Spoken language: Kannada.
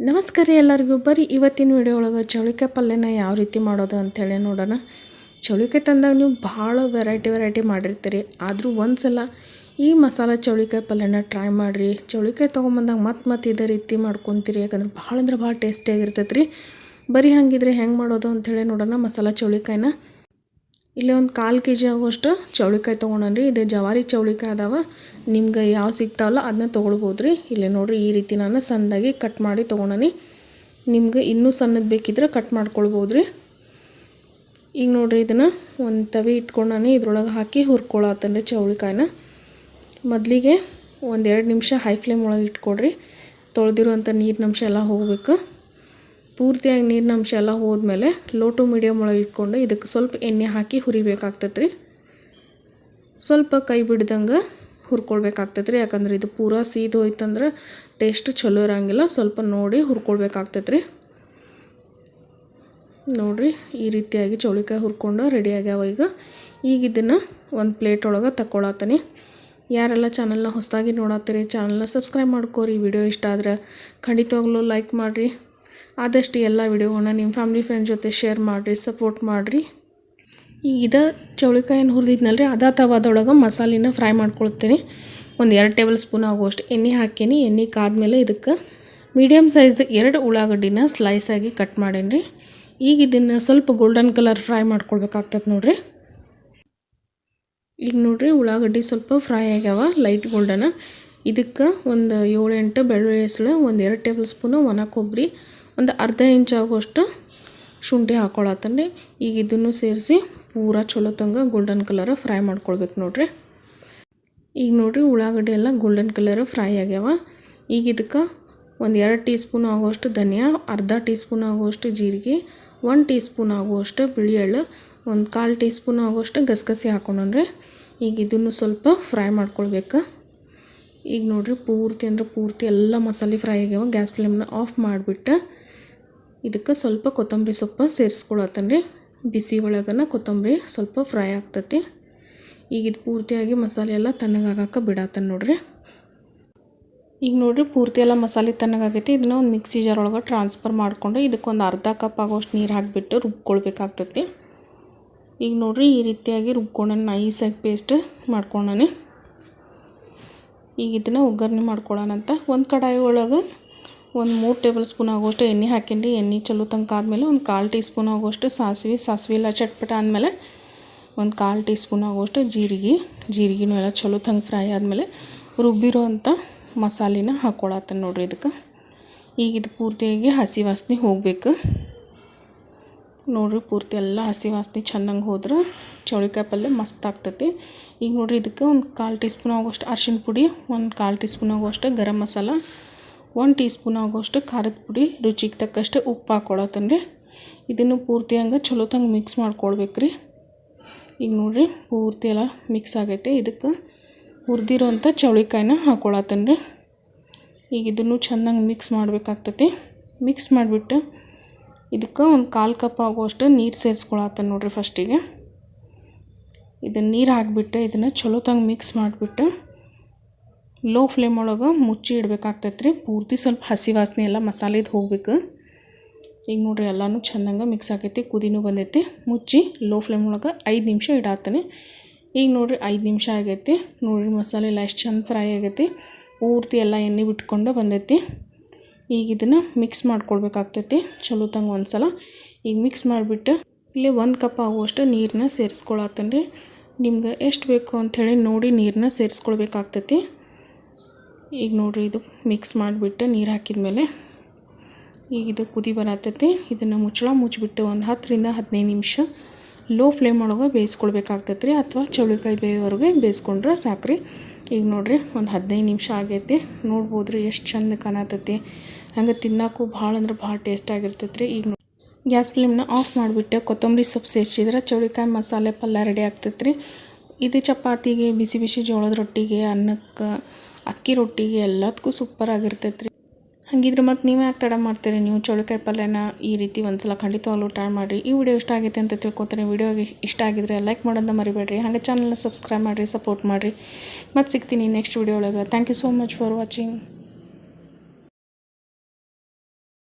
ನಮಸ್ಕಾರ ಎಲ್ಲರಿಗೂ. ಬರೀ ಇವತ್ತಿನ ವಿಡಿಯೋ ಒಳಗೆ ಚೌಳಿಕಾಯಿ ಪಲ್ಯನ ಯಾವ ರೀತಿ ಮಾಡೋದು ಅಂಥೇಳಿ ನೋಡೋಣ. ಚೌಳಿಕಾಯಿ ತಂದಾಗ ನೀವು ಭಾಳ ವೆರೈಟಿ ವೆರೈಟಿ ಮಾಡಿರ್ತೀರಿ. ಆದರೂ ಒಂದು ಸಲ ಈ ಮಸಾಲ ಚೌಳಿಕಾಯಿ ಪಲ್ಯನ ಟ್ರೈ ಮಾಡಿರಿ. ಚೌಳಿಕಾಯಿ ತೊಗೊಂಬಂದಾಗ ಮತ್ತೆ ಮತ್ತೆ ಇದೇ ರೀತಿ ಮಾಡ್ಕೊತೀರಿ. ಯಾಕಂದ್ರೆ ಭಾಳ ಅಂದ್ರೆ ಭಾಳ ಟೇಸ್ಟಿಯಾಗಿರ್ತೈತೆ ರೀ ಬರೀ ಹಂಗಿದ್ರೆ ಹೆಂಗೆ ಮಾಡೋದು ಅಂಥೇಳಿ ನೋಡೋಣ ಮಸಾಲ ಚೌಳಿಕಾಯಿನ. ಇಲ್ಲಿ ಒಂದು ಕಾಲು ಕೆ ಜಿ ಆಗುವಷ್ಟು ಚೌಳಿಕಾಯಿ ತೊಗೊಂಡ್ರಿ ಇದು ಜವಾರಿ ಚೌಳಿಕಾಯಿ ಅದಾವ. ನಿಮ್ಗೆ ಯಾವ ಸಿಗ್ತಾವಲ್ಲ ಅದನ್ನ ತೊಗೊಳ್ಬೋದು ರೀ ಇಲ್ಲಿ ನೋಡಿರಿ ಈ ರೀತಿ ನಾನು ಸಣ್ಣದಾಗಿ ಕಟ್ ಮಾಡಿ ತೊಗೊಂಡನಿ. ನಿಮ್ಗೆ ಇನ್ನೂ ಸಣ್ಣದು ಬೇಕಿದ್ರೆ ಕಟ್ ಮಾಡ್ಕೊಳ್ಬೋದು ರೀ ಈಗ ನೋಡಿರಿ ಇದನ್ನು ಒಂದು ತವಿ ಇಟ್ಕೊಂಡನಿ. ಇದ್ರೊಳಗೆ ಹಾಕಿ ಹುರ್ಕೊಳತ್ತನ್ರಿ ಚೌಳಿಕಾಯಿನ. ಮೊದಲಿಗೆ ಒಂದು ಎರಡು ನಿಮಿಷ ಹೈ ಫ್ಲೇಮ್ ಒಳಗೆ ಇಟ್ಕೊಡ್ರಿ. ತೊಳೆದಿರುವಂಥ ನೀರಿನಂಶ ಎಲ್ಲ ಹೋಗಬೇಕು. ಪೂರ್ತಿಯಾಗಿ ನೀರಿನ ಅಂಶ ಎಲ್ಲ ಹೋದ್ಮೇಲೆ ಲೋ ಟು ಮೀಡಿಯಮ್ ಒಳಗೆ ಇಟ್ಕೊಂಡು ಇದಕ್ಕೆ ಸ್ವಲ್ಪ ಎಣ್ಣೆ ಹಾಕಿ ಹುರಿಬೇಕಾಗ್ತೈತೆ ಸ್ವಲ್ಪ ಕೈ ಬಿಡ್ದಂಗೆ ಹುರ್ಕೊಳ್ಬೇಕಾಗ್ತೈತೆ ರೀ. ಯಾಕಂದ್ರೆ ಇದು ಪೂರಾ ಸೀದು ಹೋಯ್ತಂದ್ರೆ ಟೇಸ್ಟ್ ಚಲೋ ಇರೋಂಗಿಲ್ಲ. ಸ್ವಲ್ಪ ನೋಡಿ ಹುರ್ಕೊಳ್ಬೇಕಾಗ್ತೈತೆ ರೀ. ನೋಡಿರಿ, ಈ ರೀತಿಯಾಗಿ ಚೌಳಿಕಾಯಿ ಹುರ್ಕೊಂಡು ರೆಡಿ ಆಗ್ಯಾವ ಈಗ. ಈಗ ಇದನ್ನು ಒಂದು ಪ್ಲೇಟ್ ಒಳಗೆ ತಗೊಳತ್ತೀನಿ ಯಾರೆಲ್ಲ ಚಾನಲ್ನ ಹೊಸದಾಗಿ ನೋಡತ್ತೀರಿ ಚಾನಲ್ನ ಸಬ್ಸ್ಕ್ರೈಬ್ ಮಾಡ್ಕೋರಿ. ವಿಡಿಯೋ ಇಷ್ಟ ಆದ್ರೆ ಖಂಡಿತವಾಗ್ಲೂ ಲೈಕ್ ಮಾಡಿರಿ. ಆದಷ್ಟು ಎಲ್ಲ ವಿಡಿಯೋಗಳನ್ನ ನಿಮ್ಮ ಫ್ಯಾಮಿಲಿ ಫ್ರೆಂಡ್ ಜೊತೆ ಶೇರ್ ಮಾಡಿರಿ, ಸಪೋರ್ಟ್ ಮಾಡಿರಿ. ಈಗ ಇದು ಚೌಳಿಕಾಯಿನ ಹುರಿದಿದ್ನಲ್ಲ ರೀ ಅದ ತವಾದೊಳಗೆ ಮಸಾಲಿನ ಫ್ರೈ ಮಾಡ್ಕೊಳ್ತೀನಿ. ಒಂದು ಎರಡು ಟೇಬಲ್ ಸ್ಪೂನ್ ಆಗುವಷ್ಟು ಎಣ್ಣೆ ಹಾಕೀನಿ ಎಣ್ಣೆ ಕಾದ್ಮೇಲೆ ಇದಕ್ಕೆ ಮೀಡಿಯಮ್ ಸೈಜ್ ಎರಡು ಉಳ್ಳಾಗಡ್ಡಿನ ಸ್ಲೈಸಾಗಿ ಕಟ್ ಮಾಡೀನಿ ಈಗ ಇದನ್ನು ಸ್ವಲ್ಪ ಗೋಲ್ಡನ್ ಕಲರ್ ಫ್ರೈ ಮಾಡ್ಕೊಳ್ಬೇಕಾಗ್ತದೆ ನೋಡಿರಿ. ಈಗ ನೋಡಿರಿ ಉಳ್ಳಾಗಡ್ಡಿ ಸ್ವಲ್ಪ ಫ್ರೈ ಆಗ್ಯಾವ, ಲೈಟ್ ಗೋಲ್ಡನ. ಇದಕ್ಕೆ ಒಂದು ಏಳೆಂಟು ಬೆಳ್ಳುಳ್ಳಿ ಹೆಸಳು, ಒಂದು ಎರಡು ಟೇಬಲ್ ಸ್ಪೂನು ಒಣ ಕೊಬ್ಬರಿ ಒಂದು ಅರ್ಧ ಇಂಚ್ ಆಗುವಷ್ಟು ಶುಂಠಿ ಹಾಕ್ಕೊಳತ್ತನ್ರಿ ಈಗ ಇದನ್ನು ಸೇರಿಸಿ ಪೂರ ಚಲೋ ತಂಗ ಗೋಲ್ಡನ್ ಕಲರ್ ಫ್ರೈ ಮಾಡ್ಕೊಳ್ಬೇಕು ನೋಡಿರಿ. ಈಗ ನೋಡಿರಿ ಉಳ್ಳಾಗಡ್ಡೆ ಎಲ್ಲ ಗೋಲ್ಡನ್ ಕಲರ್ ಫ್ರೈ ಆಗ್ಯಾವ. ಈಗ ಇದಕ್ಕೆ ಒಂದು ಎರಡು ಟೀ ಸ್ಪೂನ್ ಆಗುವಷ್ಟು ಧನಿಯಾ, ಅರ್ಧ ಟೀ ಸ್ಪೂನ್ ಆಗುವಷ್ಟು ಜೀರಿಗೆ ಒನ್ ಟೀ ಸ್ಪೂನ್ ಆಗುವಷ್ಟು ಬಿಳಿ ಎಳ್ಳು ಒಂದು ಕಾಲು ಟೀ ಸ್ಪೂನ್ ಆಗುವಷ್ಟು ಗಸಗಸೆ ಹಾಕೊಂಡ್ರಿ ಈಗ ಇದನ್ನು ಸ್ವಲ್ಪ ಫ್ರೈ ಮಾಡ್ಕೊಳ್ಬೇಕು. ಈಗ ನೋಡಿರಿ ಪೂರ್ತಿ ಅಂದ್ರೆ ಪೂರ್ತಿ ಎಲ್ಲ ಮಸಾಲೆ ಫ್ರೈ ಆಗ್ಯಾವ. ಗ್ಯಾಸ್ ಫ್ಲೇಮ್ನ ಆಫ್ ಮಾಡಿಬಿಟ್ಟು ಇದಕ್ಕೆ ಸ್ವಲ್ಪ ಕೊತ್ತಂಬರಿ ಸೊಪ್ಪು ಸೇರಿಸ್ಕೊಳತ್ತನ ರೀ ಬಿಸಿ ಒಳಗನ ಕೊತ್ತಂಬರಿ ಸ್ವಲ್ಪ ಫ್ರೈ ಆಗ್ತತಿ. ಈಗ ಇದು ಪೂರ್ತಿಯಾಗಿ ಮಸಾಲೆ ಎಲ್ಲ ತಣ್ಣಗಾಗಕ್ಕೆ ಬಿಡತ್ತನ್ ನೋಡ್ರಿ. ಈಗ ನೋಡಿರಿ ಪೂರ್ತಿ ಎಲ್ಲ ಮಸಾಲೆ ತಣ್ಣಗಾಗೈತಿ ಇದನ್ನ ಒಂದು ಮಿಕ್ಸಿ ಜಾರ್ ಒಳಗೆ ಟ್ರಾನ್ಸ್ಫರ್ ಮಾಡಿಕೊಂಡು ಇದಕ್ಕೆ ಒಂದು ಅರ್ಧ ಕಪ್ ಆಗೋಷ್ಟು ನೀರು ಹಾಕಿಬಿಟ್ಟು ರುಬ್ಕೊಳ್ಬೇಕಾಗ್ತತಿ. ಈಗ ನೋಡಿರಿ ಈ ರೀತಿಯಾಗಿ ರುಬ್ಕೊಂಡು ನೈಸಾಗಿ ಪೇಸ್ಟ್ ಮಾಡ್ಕೊಂಡಾನೆ. ಈಗ ಇದನ್ನು ಒಗ್ಗರಣೆ ಮಾಡ್ಕೊಳ್ಳೋಣಂತ ಒಂದು ಕಡಾಯಿ ಒಳಗೆ ಒಂದು ಮೂರು ಟೇಬಲ್ ಸ್ಪೂನ್ ಆಗೋಷ್ಟು ಎಣ್ಣೆ ಹಾಕೀನಿ ಎಣ್ಣೆ ಚಲೋ ತನಕ ಆದಮೇಲೆ ಒಂದು ಕಾಲು ಟೀ ಸ್ಪೂನ್ ಆಗೋಷ್ಟು ಸಾಸಿವೆ. ಸಾಸಿವೆ ಎಲ್ಲ ಚಟ್ಪಟ ಆದಮೇಲೆ ಒಂದು ಕಾಲು ಟೀ ಸ್ಪೂನ್ ಆಗೋಷ್ಟು ಜೀರಿಗೆ. ಜೀರಿಗೆನೂ ಎಲ್ಲ ಚಲೋ ತಂಗ ಫ್ರೈ ಆದಮೇಲೆ ರುಬ್ಬಿರೋ ಅಂಥ ಮಸಾಲಿನ ಹಾಕ್ಕೊಳತ್ತೆ ನೋಡಿರಿ ಇದಕ್ಕೆ. ಈಗ ಇದು ಪೂರ್ತಿಯಾಗಿ ಹಸಿ ವಾಸನೆ ಹೋಗಬೇಕು. ನೋಡಿರಿ ಪೂರ್ತಿ ಎಲ್ಲ ಹಸಿ ವಾಸನೆ ಚೆಂದಂಗೆ ಹೋದ್ರೆ ಚೌಳಿಕಾಯಿ ಪಲ್ಯ ಮಸ್ತ್ ಆಗ್ತೈತಿ. ಈಗ ನೋಡ್ರಿ ಇದಕ್ಕೆ ಒಂದು ಕಾಲು ಟೀ ಸ್ಪೂನ್ ಆಗೋಷ್ಟು ಅರ್ಶಿನ ಪುಡಿ, ಒಂದು ಕಾಲು ಟೀ ಸ್ಪೂನ್ ಆಗೋಷ್ಟು ಗರಂ ಮಸಾಲ ಒಂದು ಟೀ ಸ್ಪೂನ್ ಆಗೋಷ್ಟು ಖಾರದ ಪುಡಿ, ರುಚಿಗೆ ತಕ್ಕಷ್ಟು ಉಪ್ಪು ಹಾಕ್ಕೊಳತ್ತೇನೆ ರೀ. ಇದನ್ನು ಪೂರ್ತಿ ಹಂಗೆ ಚಲೋ ತಂಗೆ ಮಿಕ್ಸ್ ಮಾಡ್ಕೊಳ್ಬೇಕು ರೀ. ಈಗ ನೋಡಿರಿ, ಪೂರ್ತಿ ಎಲ್ಲ ಮಿಕ್ಸ್ ಆಗೈತೆ. ಇದಕ್ಕೆ ಹುರಿದಿರೋಂಥ ಚೌಳಿಕಾಯಿನ ಹಾಕ್ಕೊಳತ್ತೇನೆ ರೀ. ಈಗ ಇದನ್ನು ಚೆಂದಂಗೆ ಮಿಕ್ಸ್ ಮಾಡಬೇಕಾಗ್ತೈತಿ. ಮಿಕ್ಸ್ ಮಾಡಿಬಿಟ್ಟು ಇದಕ್ಕೆ ಒಂದು ಕಾಲು ಕಪ್ ಆಗುವಷ್ಟು ನೀರು ಸೇರಿಸ್ಕೊಳತ್ತ ನೋಡಿರಿ ಫಸ್ಟಿಗೆ ಇದನ್ನು ನೀರು ಹಾಕಿಬಿಟ್ಟು ಇದನ್ನು ಚಲೋ ತಂಗೆ ಮಿಕ್ಸ್ ಮಾಡಿಬಿಟ್ಟು ಲೋ ಫ್ಲೇಮ್ ಒಳಗೆ ಮುಚ್ಚಿ ಇಡ್ಬೇಕಾಗ್ತೈತೆ ರೀ ಪೂರ್ತಿ ಸ್ವಲ್ಪ ಹಸಿ ವಾಸನೆ ಎಲ್ಲ ಮಸಾಲೆದು ಹೋಗ್ಬೇಕು. ಈಗ ನೋಡಿರಿ ಎಲ್ಲನೂ ಚೆಂದಂಗೆ ಮಿಕ್ಸ್ ಆಗೈತಿ, ಕುದಿನೂ ಬಂದೈತಿ. ಮುಚ್ಚಿ ಲೋ ಫ್ಲೇಮ್ ಒಳಗೆ ಐದು ನಿಮಿಷ ಇಡಾತೇನೆ. ಈಗ ನೋಡಿರಿ ಐದು ನಿಮಿಷ ಆಗೈತಿ. ನೋಡಿರಿ ಮಸಾಲೆ ಎಲ್ಲ ಎಷ್ಟು ಚಂದ ಫ್ರೈ ಆಗೈತಿ. ಪೂರ್ತಿ ಎಲ್ಲ ಎಣ್ಣೆ ಬಿಟ್ಕೊಂಡು ಬಂದೈತಿ. ಈಗ ಇದನ್ನು ಮಿಕ್ಸ್ ಮಾಡ್ಕೊಳ್ಬೇಕಾಗ್ತೈತಿ. ಚಲೋ ತಂಗ ಒಂದು ಸಲ ಈಗ ಮಿಕ್ಸ್ ಮಾಡಿಬಿಟ್ಟು ಇಲ್ಲಿ ಒಂದು ಕಪ್ ಆಗುವಷ್ಟು ನೀರನ್ನ ಸೇರಿಸ್ಕೊಳತ್ತೇನೆ ರೀ ನಿಮ್ಗೆ ಎಷ್ಟು ಬೇಕು ಅಂಥೇಳಿ ನೋಡಿ ನೀರನ್ನ ಸೇರಿಸ್ಕೊಳ್ಬೇಕಾಗ್ತೈತಿ. ಈಗ ನೋಡಿರಿ ಇದು ಮಿಕ್ಸ್ ಮಾಡಿಬಿಟ್ಟು ನೀರು ಹಾಕಿದ್ಮೇಲೆ ಈಗ ಇದು ಕುದಿ ಬರತ್ತೈತಿ ಇದನ್ನು ಮುಚ್ಚಳ ಮುಚ್ಚಿಬಿಟ್ಟು ಒಂದು ಹತ್ತರಿಂದ ಹದಿನೈದು ನಿಮಿಷ ಲೋ ಫ್ಲೇಮ್ ಒಳಗೆ ಬೇಯಿಸ್ಕೊಳ್ಬೇಕಾಗ್ತೈತೆ ರೀ ಅಥವಾ ಚೌಳಿಕಾಯಿ ಬೇಯೋವರೆಗೆ ಬೇಯಿಸ್ಕೊಂಡ್ರೆ ಸಾಕ್ರಿ. ಈಗ ನೋಡಿರಿ ಒಂದು ಹದಿನೈದು ನಿಮಿಷ ಆಗೈತಿ. ನೋಡ್ಬೋದು ರೀ ಎಷ್ಟು ಚಂದ ಕಾಣತೈತಿ. ಹಂಗೆ ತಿನ್ನೋಕ್ಕೂ ಭಾಳ ಅಂದ್ರೆ ಭಾಳ ಟೇಸ್ಟ್ ಆಗಿರ್ತೈತೆ ರೀ ಈಗ ಗ್ಯಾಸ್ ಫ್ಲೇಮ್ನ ಆಫ್ ಮಾಡಿಬಿಟ್ಟು ಕೊತ್ತಂಬರಿ ಸೊಪ್ಪು ಸೇರಿಸಿದ್ರೆ ಚೌಳಿಕಾಯಿ ಮಸಾಲೆ ಪಲ್ಯ ರೆಡಿ ಆಗ್ತೈತೆ ರೀ ಇದು ಚಪಾತಿಗೆ ಬಿಸಿ ಬಿಸಿ ಜೋಳದ ರೊಟ್ಟಿಗೆ ಅನ್ನಕ್ಕೆ ಅಕ್ಕಿ ರೊಟ್ಟಿಗೆ ಎಲ್ಲದಕ್ಕೂ ಸೂಪರ್ ಆಗಿರ್ತೈತೆ ರೀ ಹಾಗಿದ್ರೆ ಮತ್ತು ನೀವು ಯಾಕೆ ತಡ ಮಾಡ್ತೀರಿ? ನೀವು ಚೌಳಿಕಾಯಿ ಪಲ್ಯನ ಈ ರೀತಿ ಒಂದು ಸಲ ಖಂಡಿತವಾಗ್ಲೂ ಟ್ರೈ ಮಾಡಿರಿ. ಈ ವಿಡಿಯೋ ಇಷ್ಟ ಆಗೈತೆ ಅಂತ ತಿಳ್ಕೊತೀನಿ ವಿಡಿಯೋಗೆ ಇಷ್ಟ ಆಗಿದ್ರೆ ಲೈಕ್ ಮಾಡೋದನ್ನ ಮರಿಬೇಡ್ರಿ. ಹಾಗೆ ಚಾನಲ್ನ ಸಬ್ಸ್ಕ್ರೈಬ್ ಮಾಡಿರಿ ಸಪೋರ್ಟ್ ಮಾಡಿರಿ. ಮತ್ತು ಸಿಗ್ತೀನಿ ನೆಕ್ಸ್ಟ್ ವಿಡಿಯೋ ಒಳಗೆ. Thank you so much for watching